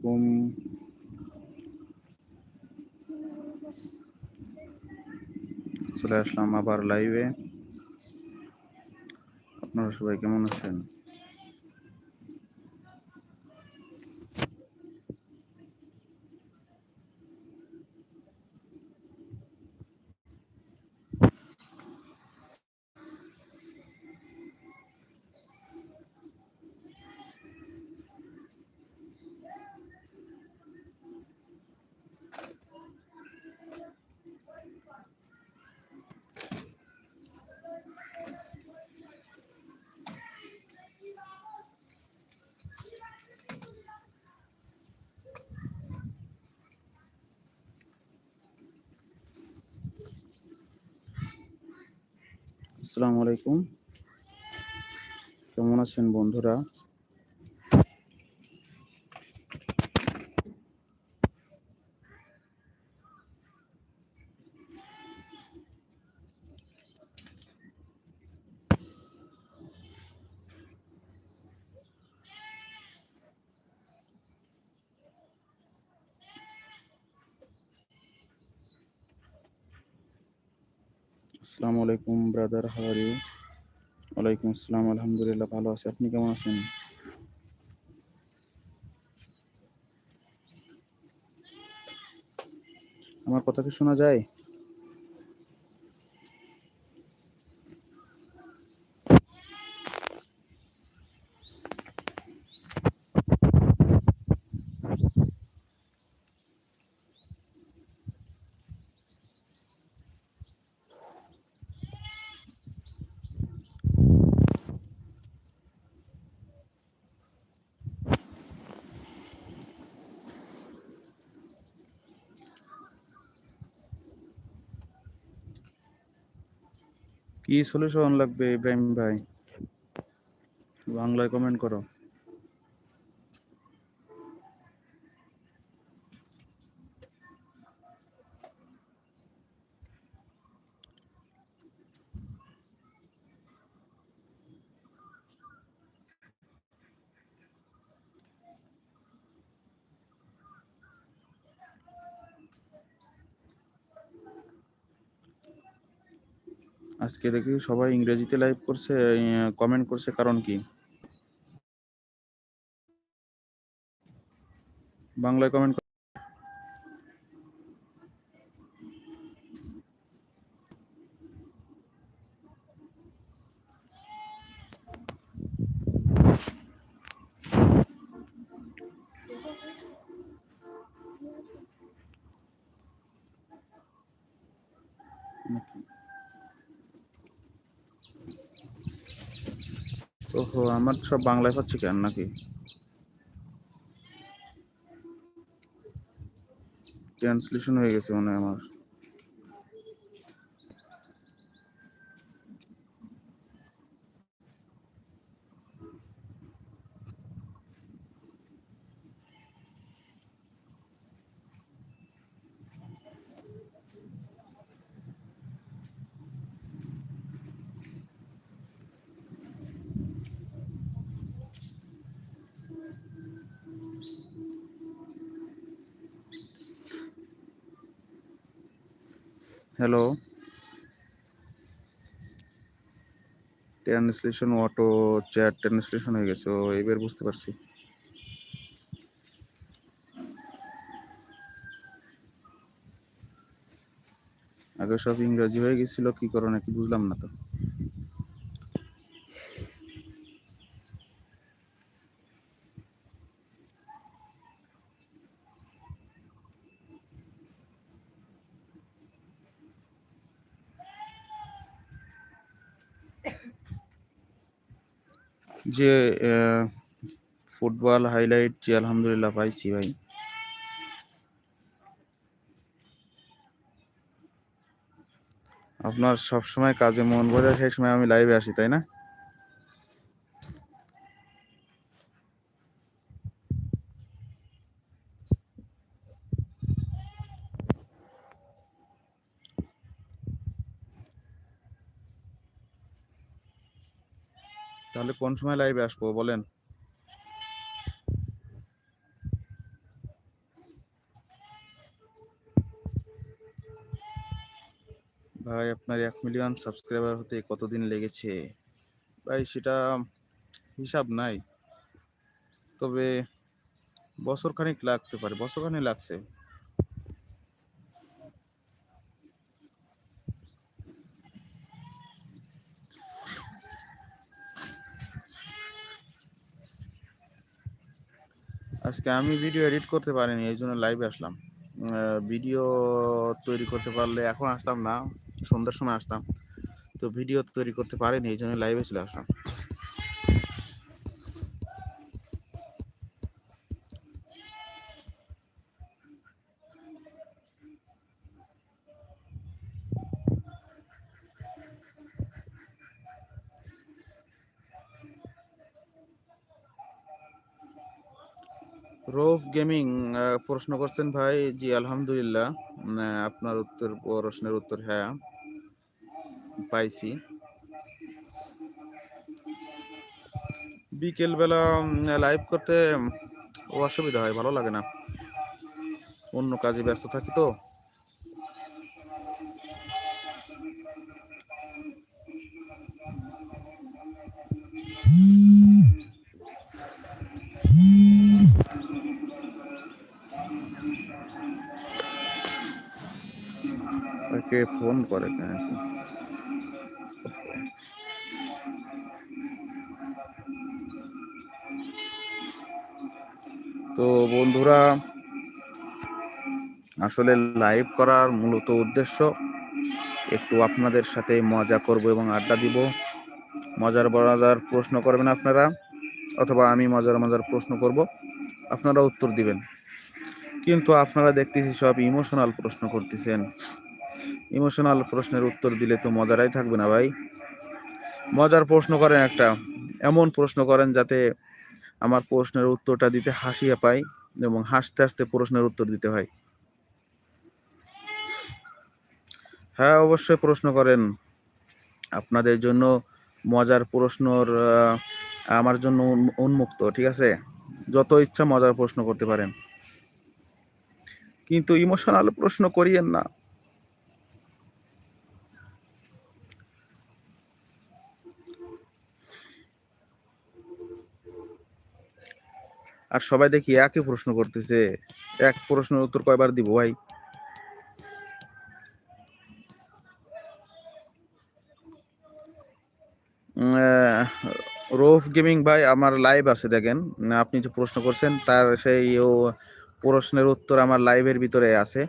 আলাইকুম চলে আসলাম আবার লাইভে আপনারা সবাই কেমন আছেন? আসসালামু আলাইকুম। কেমন আছেন বন্ধুরা? আলাইকুম ব্রাদার হাওয়ার ইউ ওয়ালাইকুম আসসালাম আলহামদুলিল্লাহ ভালো আছি আপনি কেমন আছেন আমার কথা কি শোনা যায় কি সলিউশন লাগবে ইব্রাহিম ভাই? বাংলায় কমেন্ট করো। আজকে দেখি সবাই ইংরেজিতে লাইভ করছে কমেন্ট করছে কারণ কি? বাংলায় কমেন্ট ওহো আমার সব বাংলায় পাচ্ছি কেন নাকি? ট্রান্সলেশন হয়ে গেছে মনে হয় আমার। Hello. Translation auto, chat translation হয়ে গেছে এবার বুঝতে পারছি। আগে সব ইংরাজি হয়ে গেছিল, কি করো নাকি বুঝলাম না তো। যে ফুটবল হাইলাইট যে আলহামদুলিল্লাহ পাইছি ভাই। আপনার সব সময় কাজে মন ভরে সেই সময় আমি লাইভে আসি, তাই না? তাহলে কোন সময় লাইভে আসব বলেন? ভাই, আপনার এক মিলিয়ন সাবস্ক্রাইবার হতে কতদিন লেগেছে? ভাই, সেটা হিসাব নাই। তবে বছরখানিক লাগতে পারে, বছরখানিক লাগছে। আজকে আমি ভিডিও এডিট করতে পারিনি, এই জন্য লাইভে আসলাম। ভিডিও তৈরি করতে পারলে এখন আসতাম না, সন্ধ্যার সময় আসতাম। তো ভিডিও তৈরি করতে পারিনি, এই জন্য লাইভে চলে আসলাম। গেমিং প্রশ্ন করছেন ভাই, জি, আলহামদুলিল্লাহ আপনার উত্তর, প্রশ্নের উত্তর হ্যাঁ পাইছি। বিকেলবেলা লাইভ করতে অসুবিধা হয়, ভালো লাগে না। অন্য কাজে ব্যস্ত থাকি তো। ফোন করে কেন তো বন্ধুরা, আসলে লাইভ করার মূলত উদ্দেশ্য একটু আপনাদের সাথে মজা করব এবং আড্ডা দিব। মজার মজার প্রশ্ন করবেন আপনারা, অথবা আমি মজার মজার প্রশ্ন করব। আপনারা উত্তর দিবেন। কিন্তু আপনারা দেখতেছি সব ইমোশনাল প্রশ্ন করতেছেন। ইমোশনাল প্রশ্নের উত্তর দিলে তো মজারাই থাকবে না ভাই। মজার প্রশ্ন করেন একটা। এমন প্রশ্ন করেন যাতে আমার প্রশ্নের উত্তরটা দিতে হাসিয়ে পাই এবং হাসতে হাসতে প্রশ্নের উত্তর দিতে হয়। হ্যাঁ অবশ্যই প্রশ্ন করেন। আপনাদের জন্য মজার প্রশ্নর আমার জন্য উন- উন্মুক্ত, ঠিক আছে? যত ইচ্ছা মজার প্রশ্ন করতে পারেন। কিন্তু ইমোশনাল প্রশ্ন করিয়েন না। আর সবাই দেখি একই প্রশ্ন করতেছে। এক প্রশ্নের উত্তর কয়বার দিব ভাই? রোফ গেমিং ভাই, আমার লাইভ আছে দেখেন। আপনি যে প্রশ্ন করছেন, তার সেই ও প্রশ্নের উত্তর আমার লাইভের ভিতরে আছে।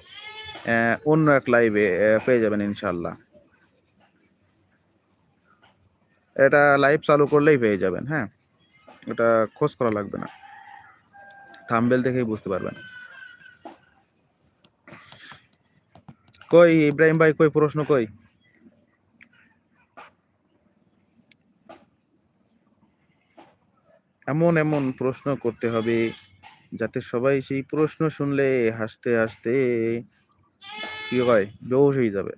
অন্য এক লাইভে পেয়ে যাবেন ইনশাল্লাহ এটা লাইভ চালু করলেই পেয়ে যাবেন হ্যাঁ। এটা খোঁজ করা লাগবে না। থাম্বেল দেখেই বুঝতে পারবেন। কই ইব্রাহিম ভাই, কই প্রশ্ন কই? এমন এমন প্রশ্ন করতে হবে, যাতে সবাই সেই প্রশ্ন শুনলে হাসতে হাসতে কি হয়, বেহুশ হয়ে যাবে।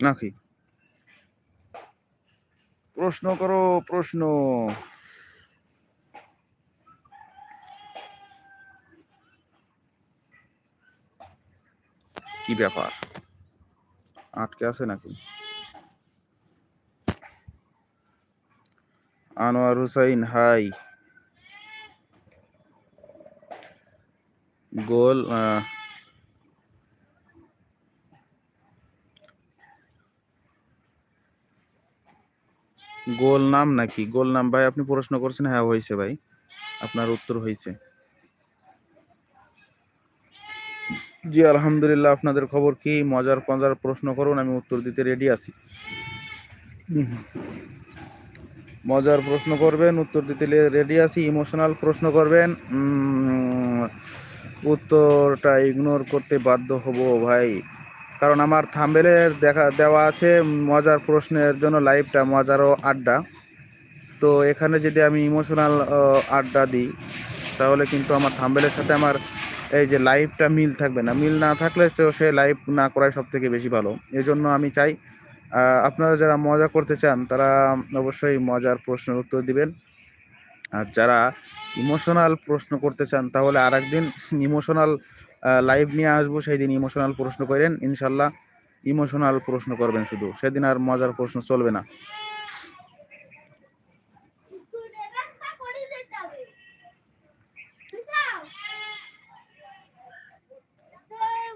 নাকি? প্রশ্ন করো, প্রশ্ন। কি ব্যাপার? আটকে আছে নাকি? আনোয়ার হুসাইন, হাই। গোল গোল নাম নাকি? গোল নাম, ভাই, আপনি প্রশ্ন করছেন হ্যাঁ হয়েছে, ভাই। আপনার উত্তর হয়েছে। জি, আলহামদুলিল্লাহ, আপনাদের খবর কি? মজার মজার প্রশ্ন করুন, আমি উত্তর দিতে রেডি আছি। মজার প্রশ্ন করবেন, উত্তর দিতে রেডি আছি ইমোশনাল প্রশ্ন করবেন। উত্তরটা ইগনোর করতে বাধ্য হব ভাই। কারণ আমার থাম্বেলের দেখা দেওয়া আছে, মজার প্রশ্নের জন্য লাইভটা মজারও আড্ডা। তো এখানে যদি আমি ইমোশনাল আড্ডা দিই, তাহলে কিন্তু আমার থাম্বেলের সাথে আমার এই যে লাইভটা মিল থাকবে না। মিল না থাকলে সে লাইভ না করাই সব থেকে বেশি ভালো। এই জন্য আমি চাই আপনারা যারা মজা করতে চান, তারা অবশ্যই মজার প্রশ্নের উত্তর দিবেন। আর যারা ইমোশনাল প্রশ্ন করতে চান, তাহলে আর একদিন ইমোশনাল লাইভ নিয়ে আসব। সেই দিন ইমোশনাল প্রশ্ন করেন। ইনশাল্লাহ ইমোশনাল প্রশ্ন করবেন শুধু। সেদিন আর মজার প্রশ্ন চলবে না।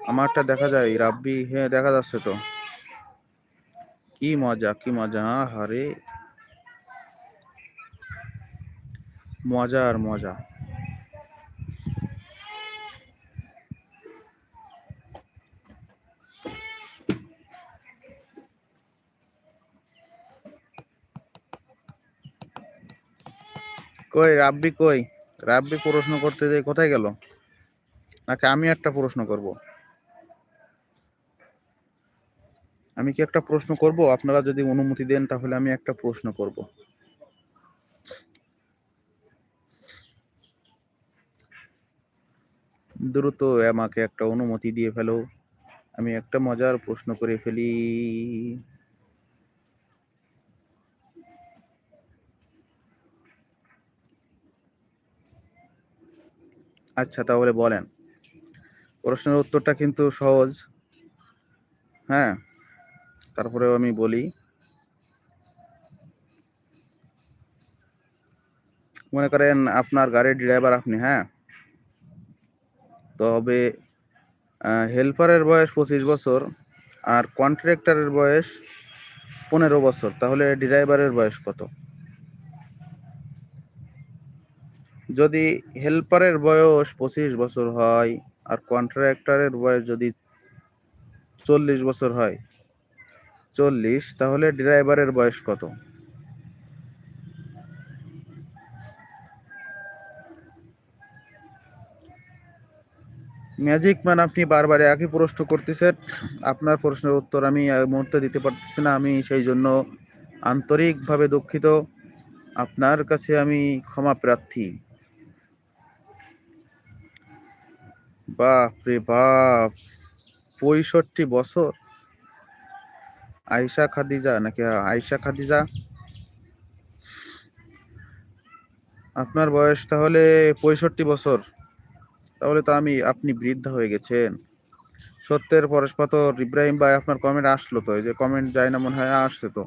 আমারটা দেখা যায়, রাব্বি। হ্যাঁ দেখা যাচ্ছে তো। কি মজা কি মজা। হারে মজা আর মজা। কই, রাব্বি কই? রাব্বি প্রশ্ন করতে যে কোথায় গেল? নাকি আমি একটা প্রশ্ন করব? আমি কি একটা প্রশ্ন করব? আপনারা যদি অনুমতি দেন, তাহলে আমি একটা প্রশ্ন করব। দ্রুত আমাকে একটা অনুমতি দিয়ে ফেলো। আমি একটা মজার প্রশ্ন করে ফেলি। আচ্ছা তাহলে বলেন। প্রশ্নের উত্তরটা কিন্তু সহজ। হ্যাঁ? তারপরেও আমি বলি, মনে করেন আপনার গাড়ির ড্রাইভার আপনি হ্যাঁ? তবে হেল্পারের বয়স পঁচিশ বছর আর কন্ট্রাক্টরের বয়স পনেরো বছর, তাহলে ড্রাইভারের বয়স কত? যদি হেল্পারের বয়স পঁচিশ বছর হয় আর কন্ট্রাক্টরের বয়স যদি চল্লিশ বছর হয় চল্লিশ, তাহলে ড্রাইভারের বয়স কত? ম্যাজিক ম্যান, আপনি বারবার একই প্রশ্ন করতেছেন। আপনার প্রশ্নের উত্তর আমি মুহূর্তে দিতে পারতেছি না, আমি সেই জন্য আন্তরিকভাবে দুঃখিত। আপনার কাছে আমি ক্ষমা প্রার্থী। বাপ রে বাপ, পঁয়ষট্টি বছর? আয়শা খাদিজা নাকি আয়শা খাদিজা। আপনার বয়স তাহলে পঁয়ষট্টি বছর। তাহলে তো আমি, আপনি বৃদ্ধ হয়ে গেছেন। সত্যের পরশপাতর ইব্রাহিম ভাই আপনার কমেন্ট আসলো তো, এই যে কমেন্ট যায় না মনে হয় আসছে তো।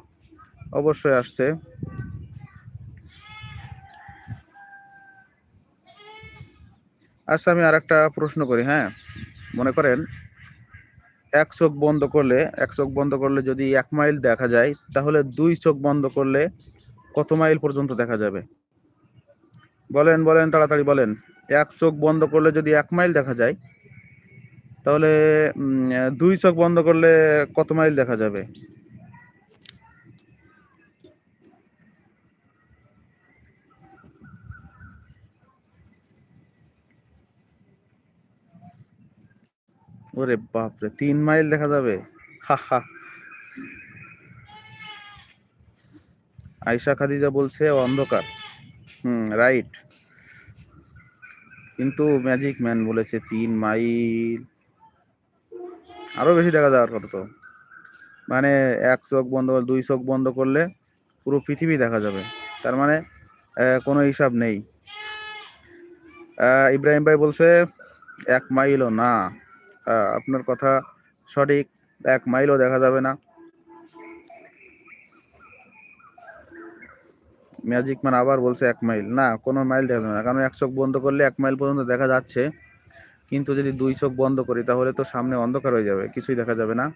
অবশ্যই আসছে। আচ্ছা আমি আর একটা প্রশ্ন করি হ্যাঁ মনে করেন? এক চোখ বন্ধ করলে, এক চোখ বন্ধ করলে যদি এক মাইল দেখা যায়, তাহলে দুই চোখ বন্ধ করলে কত মাইল পর্যন্ত দেখা যাবে? বলেন বলেন, তাড়াতাড়ি বলেন। এক চোখ বন্ধ করলে যদি এক মাইল দেখা যায়, তাহলে দুই চোখ বন্ধ করলে কত মাইল দেখা যাবে? ওরে বাপরে, তিন মাইল দেখা যাবে? হা হা। আয়সা খাদিজা বলছে অন্ধকার। Hmm, right. কিন্তু ম্যাজিক ম্যান বলেছে, তিন মাইল। আরও বেশি দেখা যাওয়ার কথা তো। মানে এক চোখ বন্ধ দুই চোখ বন্ধ করলে পুরো পৃথিবী দেখা যাবে। তার মানে কোনো হিসাব নেই। ইব্রাহিম ভাই বলছে, এক মাইলও না। আপনার কথা সঠিক, এক মাইলও দেখা যাবে না। ম্যাজিক ম্যান আবার বলছে এক মাইল। না, কোনো মাইল দেখা যাবে না, কারণ এক চোখ বন্ধ করলে এক মাইল পর্যন্ত দেখা যাচ্ছে। কিন্তু যদি দুই চোখ বন্ধ করি, তাহলে তো সামনে অন্ধকার হয়ে যাবে, কিছুই দেখা যাবে না।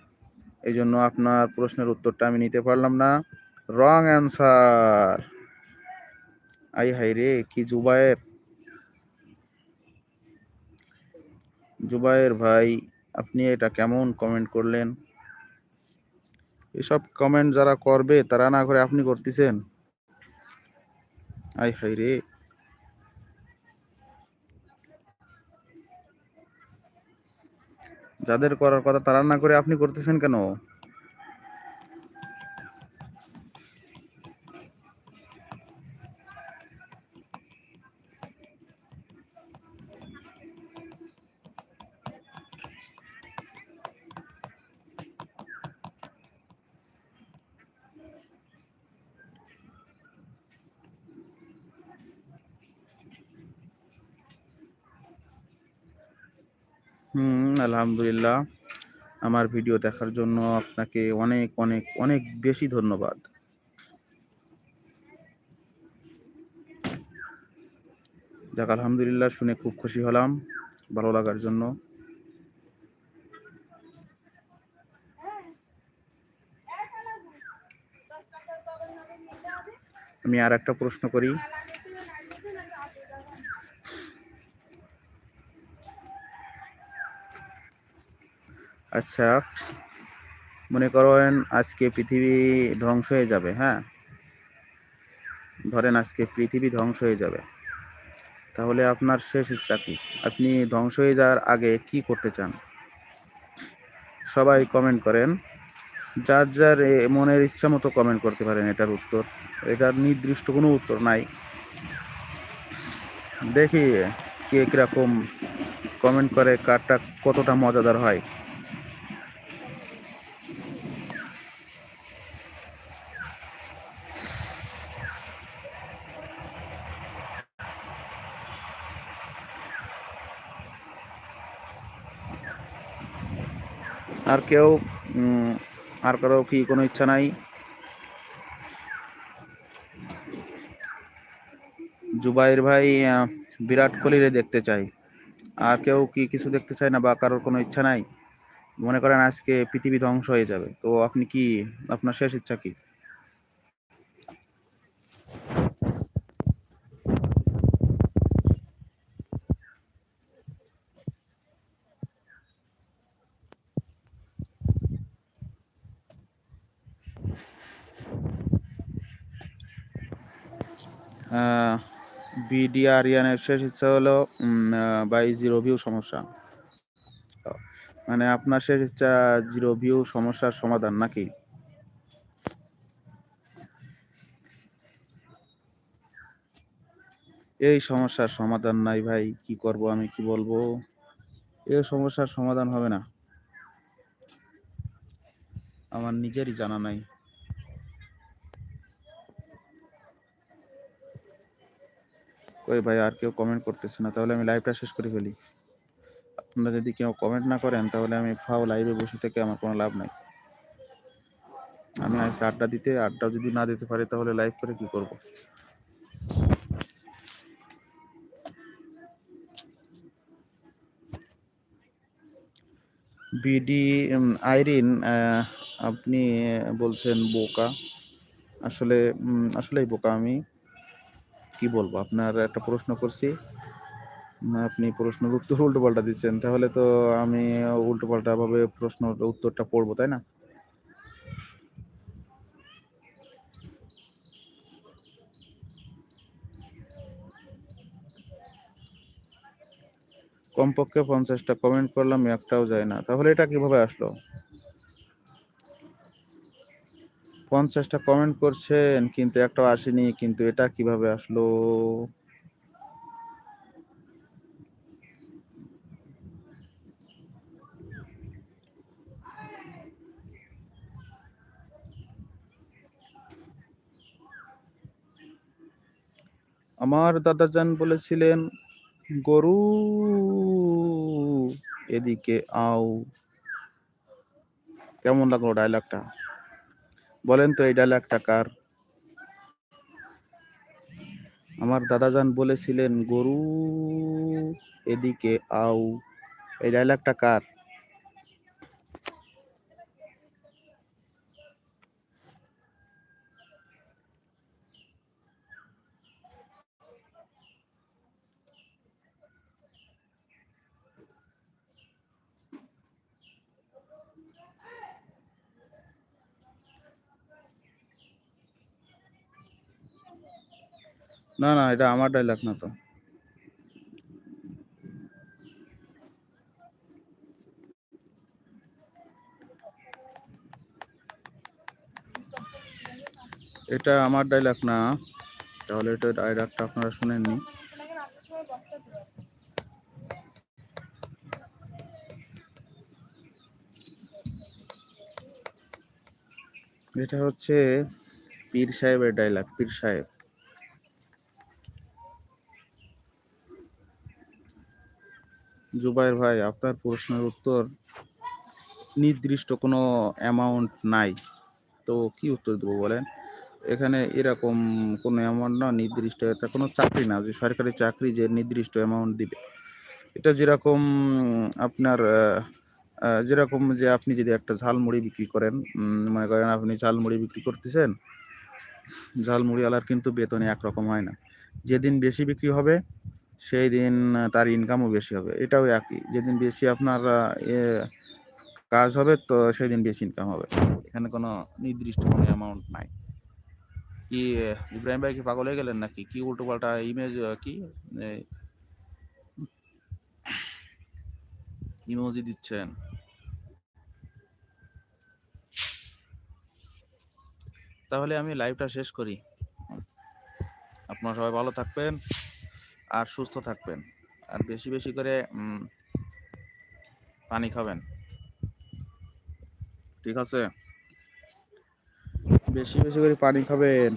এই জন্য আপনার প্রশ্নের উত্তরটা আমি নিতে পারলাম না। রং অ্যান্সার আই হাই রে, কি জুবায়ের। জুবায়ের ভাই, আপনি এটা কেমন কমেন্ট করলেন? এসব কমেন্ট যারা করবে, তারা না করে আপনি করতেছেন? আই হাই রে। যাদের করার কথা তারা না করে আপনি করতেছেন কেন? আলহামদুলিল্লাহ। আমার ভিডিও দেখার জন্য আপনাকে অনেক অনেক অনেক বেশি ধন্যবাদ। যাক, আলহামদুলিল্লাহ, শুনে খুব খুশি হলাম, ভালো লাগার জন্য। আমি আর একটা প্রশ্ন করি। আচ্ছা মনে করেন আজকে পৃথিবী ধ্বংস হয়ে যাবে হ্যাঁ? ধরেন আজকে পৃথিবী ধ্বংস হয়ে যাবে। তাহলে আপনার শেষ ইচ্ছা কি? আপনি ধ্বংস হয়ে যাওয়ার আগে কি করতে চান? সবাই কমেন্ট করেন। যার যার মনের ইচ্ছা মতো কমেন্ট করতে পারেন এটার উত্তর। এটার নির্দিষ্ট কোনো উত্তর নাই। দেখি কে কীরকম কমেন্ট করে, কারটা কতটা মজাদার হয়। আর কেউ আর কারও কি কোনো ইচ্ছা নাই? জুবাইর ভাই বিরাট কোহলিরে দেখতে চাই। আর কেউ কি কিছু দেখতে চায় না বা কারোর কোনো ইচ্ছা নাই? মনে করেন আজকে পৃথিবী ধ্বংস হয়ে যাবে। তো আপনি কি, আপনার শেষ ইচ্ছা কি? বিডিআরিয়ানের শেষ ইচ্ছা হলো বাই জিরো ভিউ সমস্যা। মানে আপনার শেষ ইচ্ছা জিরো ভিউ সমস্যার সমাধান নাকি? এই সমস্যার সমাধান নাই ভাই, কি করব আমি, কি বলব? এই সমস্যার সমাধান হবে না। আমার নিজেরই জানা নাই। কই ভাই, আর কেউ কমেন্ট করতেছে না। তাহলে আমি লাইভটা শেষ করে ফেলি। আপনারা যদি কেউ কমেন্ট না করেন, তাহলে আমি ফাও লাইভে বসে থেকে আমার কোনো লাভ নাই। আমি আজকে আড্ডা দিতে আড্ডা যদি না দিতে পারি, তাহলে লাইভ করে কি করব? বিডি আইরিন আপনি বলছেন বোকা। আসলে আসলেই বোকা আমি। কি বলব? আপনার একটা প্রশ্ন করছি। আপনি প্রশ্নের উত্তর উল্টো পাল্টা দিচ্ছেন। তাহলে তো আমি উল্টো পাল্টা ভাবে প্রশ্ন উত্তরটা পড়ব, তাই না? কমপক্ষে পঞ্চাশটা কমেন্ট করলাম, একটাও যায় না। তাহলে এটা কীভাবে আসলো? পঞ্চাশটা কমেন্ট করছেন, কিন্তু একটাও আসেনি, কিন্তু এটা কীভাবে আসলো? আমার দাদাজান বলেছিলেন, গরু এদিকে আও। কেমন লাগল ডায়লগটা বলেন তো এই ডায়লগটা কার? আমার দাদাজান বলেছিলেন গরু এদিকে আউ। এই ডায়লগটা কার? না না, এটা আমার ডায়লগ না তো। এটা আমার ডায়লগ না, তাহলে এটা ডায়লগটা আপনারা শুনেননি এটা হচ্ছে পীর সাহেবের ডায়লগ পীর সাহেব। জুবাইর ভাই, আপনার প্রশ্নের উত্তর নির্দিষ্ট কোনো অ্যামাউন্ট নাই। তো কি উত্তর দেবো বলেন? এখানে এরকম কোনো অ্যামাউন্ট না, নির্দিষ্ট এটা কোনো চাকরি না, যে সরকারি চাকরি যে নির্দিষ্ট অ্যামাউন্ট দিবে। এটা যেরকম আপনার যেরকম যে আপনি যদি একটা ঝালমুড়ি বিক্রি করেন মনে করেন আপনি ঝালমুড়ি বিক্রি করতেছেন, ঝালমুড়িওয়ালার কিন্তু বেতনে একরকম হয় না। যেদিন বেশি বিক্রি হবে সেই দিন তার ইনকামও বেশি হবে। এটাও একই। যেদিন বেশি আপনার কাজ হবে, তো সেই দিন বেশি ইনকাম হবে। এখানে কোনো নির্দিষ্ট কোনো অ্যামাউন্ট নাই। কি, ইব্রাহিম ভাই কি পাগল হয়ে গেলেন নাকি? কি উল্টো পাল্টা ইমেজ কি? ইমোজি দিচ্ছেন। তাহলে আমি লাইভটা শেষ করি। আপনারা সবাই ভালো থাকবেন। আর সুস্থ থাকবেন। আর বেশি বেশি করে পানি খাবেন। ঠিক আছে? বেশি বেশি করে পানি খাবেন।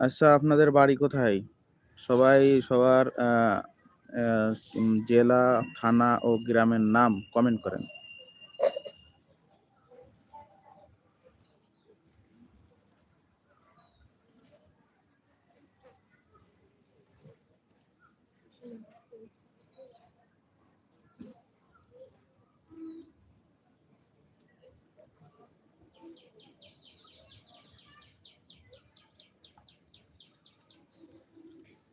আচ্ছা আপনাদের বাড়ি কোথায়? সবাই, সবার জেলা, থানা ও গ্রামের নাম কমেন্ট করেন।